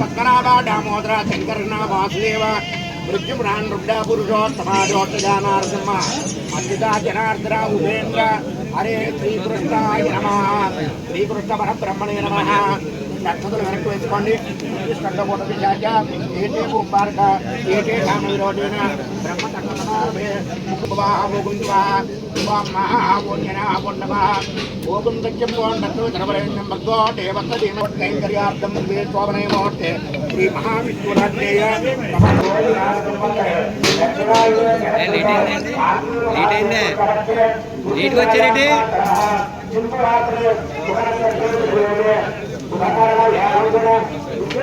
పద్మనాభ దామోదర శంకరణ వాసుదేవ మృత్యుపురాన్ రుడ్డ పురుషోత్తమాజోట్టజానారసింహ అచ్యుత జనార్దన ఉపేంద్ర హరే శ్రీకృష్ణాయ నమ. శ్రీకృష్ణ పరబ్రహ్మణే నమ. నక్షత్రం వెనక్కి వేసుకోండి కట్టకూడదు విశాఖ ఏటే కుమార్క ఏటే కామ విరోధేన బ్రహ్మ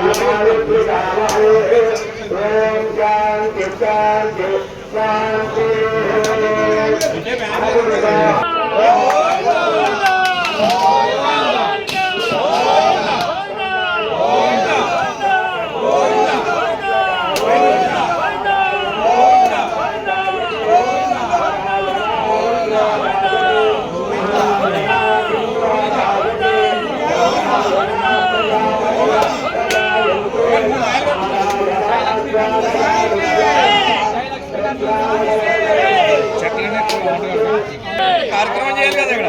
వచ్చారేంటి ありがとうございます。కార్యక్రమం చేయాలి కదా ఇక్కడ.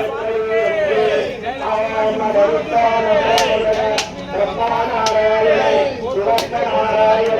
నారాయణ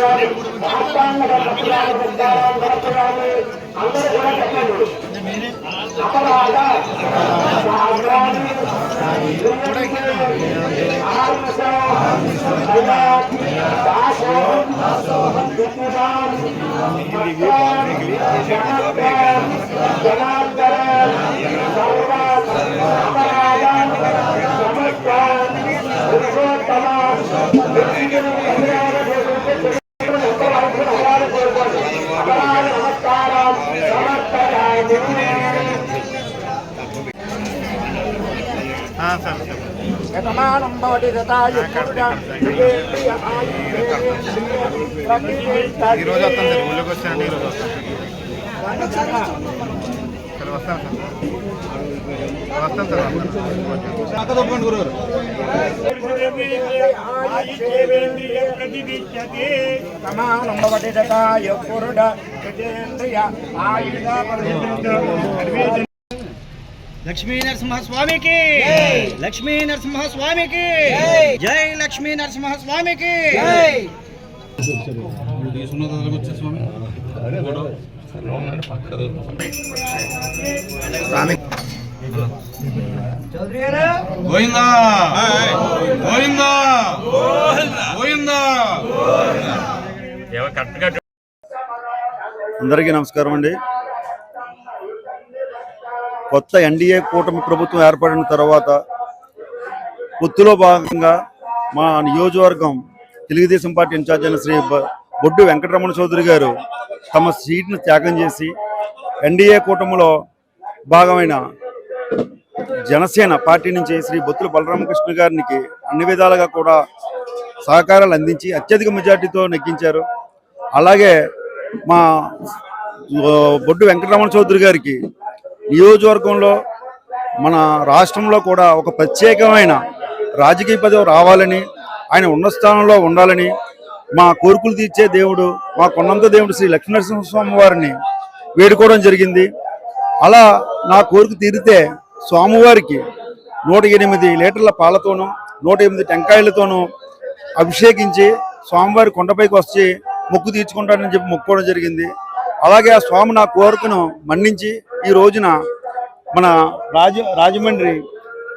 Jangan యతమానం భవతి రతాయ ఈ రోజు వస్తాను ఊళ్ళోకి వచ్చానండి ఈ రోజు వస్తాను వస్తాను సార్ వస్తాను సమానం భవతి లక్ష్మీ నరసింహ స్వామికి లక్ష్మీ నరసింహ స్వామికి జై లక్ష్మీ నరసింహ స్వామికి గోవిందా! గోవిందా! గోవిందా! అందరికీ నమస్కారం అండి. కొత్త ఎన్డీఏ కూటమి ప్రభుత్వం ఏర్పడిన తర్వాత పొత్తులో భాగంగా మా నియోజకవర్గం తెలుగుదేశం పార్టీ ఇన్ఛార్జ్ అయిన శ్రీ బొడ్డు వెంకటరమణ చౌదరి గారు తమ సీట్ను త్యాగం చేసి ఎన్డీఏ కూటమిలో భాగమైన జనసేన పార్టీ నుంచి శ్రీ బొత్తుల బలరామకృష్ణ గారికి అన్ని విధాలుగా కూడా సహకారాలు అందించి అత్యధిక మెజార్టీతో నెగ్గించారు. అలాగే మా బొడ్డు వెంకటరమణ చౌదరి గారికి నియోజకవర్గంలో మన రాష్ట్రంలో కూడా ఒక ప్రత్యేకమైన రాజకీయ పదవి రావాలని ఆయన ఉన్న స్థానంలో ఉండాలని మా కోరికలు తీర్చే దేవుడు మా కొండంత దేవుడు శ్రీ లక్ష్మీనరసింహస్వామి వారిని వేడుకోవడం జరిగింది. అలా నా కోరిక తీరితే స్వామివారికి నూట ఎనిమిది లీటర్ల పాలతోనూ నూట ఎనిమిది టెంకాయలతోనూ అభిషేకించి స్వామివారి కొండపైకి వచ్చి మొక్కు తీర్చుకుంటానని చెప్పి మొక్కుకోవడం జరిగింది. అలాగే ఆ స్వామి నా కోరికను మన్నించి ఈ రోజున మన రాజ Rajahmundry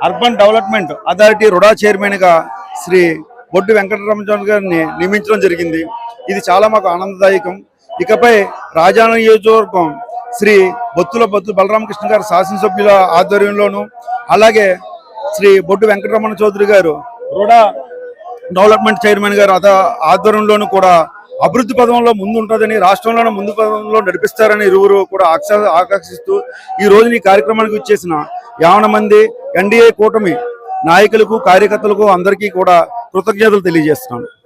urban development authority RUDA చైర్మన్గా శ్రీ బొడ్డు వెంకటరమణ గారిని నియమించడం జరిగింది. ఇది చాలా మాకు ఆనందదాయకం. ఇకపై రాజా నియోజకవర్గం శ్రీ బొత్తుల బొత్తు బలరామకృష్ణ గారు శాసనసభ్యుల ఆధ్వర్యంలోను అలాగే శ్రీ బొడ్డు వెంకటరమణ చౌదరి గారు రుడా డెవలప్మెంట్ చైర్మన్ గారు అద ఆధ్వర్యంలోనూ కూడా అభివృద్ధి పదంలో ముందు ఉంటుందని రాష్ట్రంలోనే ముందు పదంలో నడిపిస్తారని ఇరువురు కూడా ఆకా ఆకాంక్షిస్తూ ఈ రోజు ఈ కార్యక్రమానికి వచ్చేసిన యావన మంది ఎన్డీఏ కూటమి నాయకులకు కార్యకర్తలకు అందరికీ కూడా కృతజ్ఞతలు తెలియజేస్తున్నాను.